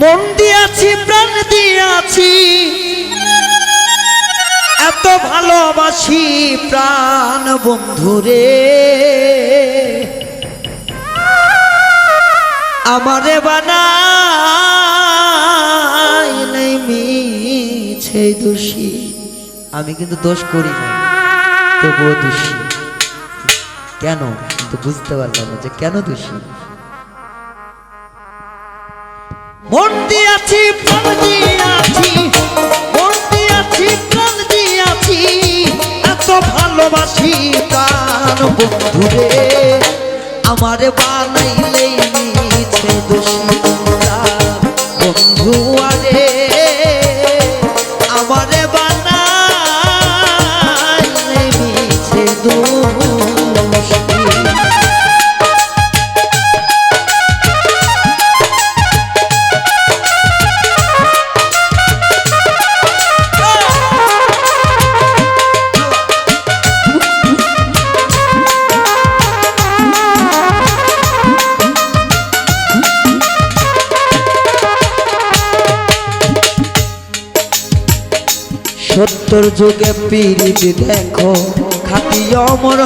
মন দিয়াছি, প্রাণ দিয়াছি। এত ভালোবাসি প্রাণ বন্ধুরে আমারে বানাই মিছে দোষী। আমি কিন্তু দোষ করি না তবুও দোষী। কেন? কিন্তু বুঝতে পারলাম যে কেন দোষী। মন দিয়াছি, প্রাণ দিয়াছি মন দিয়াছি, প্রাণ দিয়াছি। ভালোবাসি প্রাণ বন্ধুরে, আমারে বানাইলেই মিছে দোষী। সত্তর যুগে পিরিতি দেখো খাতি অমর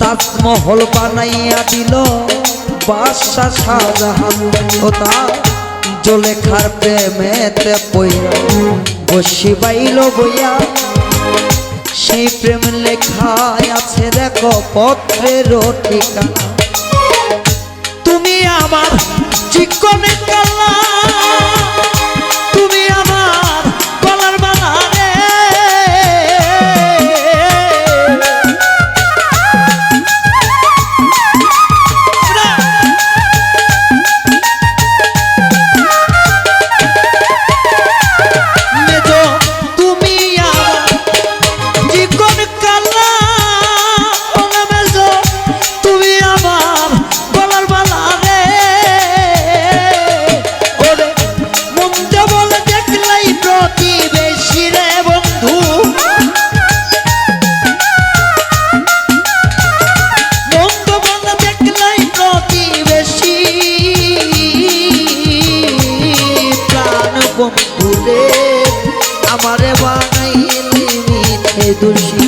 তাজমহল বানাইয়া দিল, বাদশাহ শাহজাহান ও জলেখার প্রেমেতে বসি বাইল বইয়া। সেই প্রেম লেখায় আছে দেখো পত্রের ঠিকানা তুমি আমার চিকনে কালা দোষী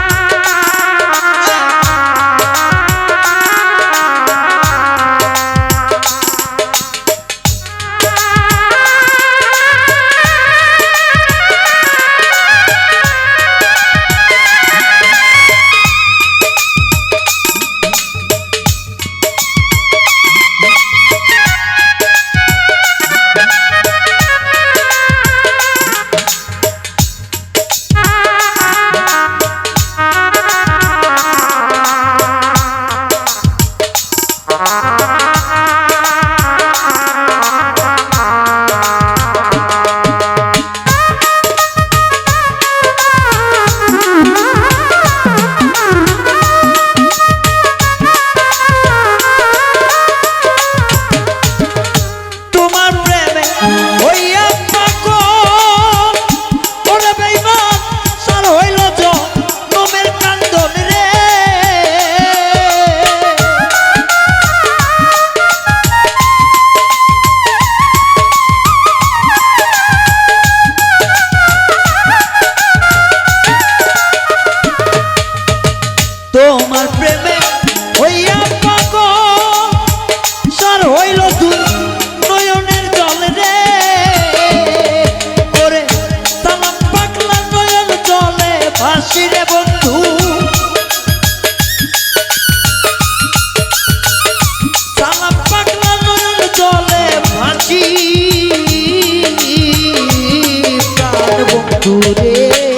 দূরে।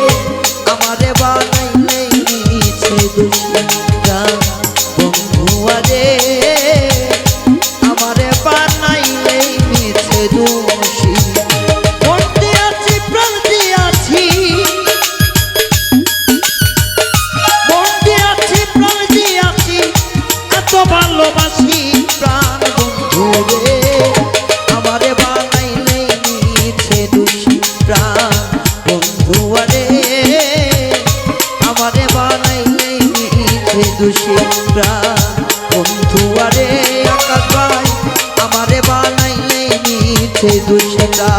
মিছে বন্ধু আরে আকাশ ভাই আমারে বানাইলে মিছে বন্ধু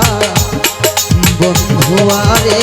বন্ধুয়ারে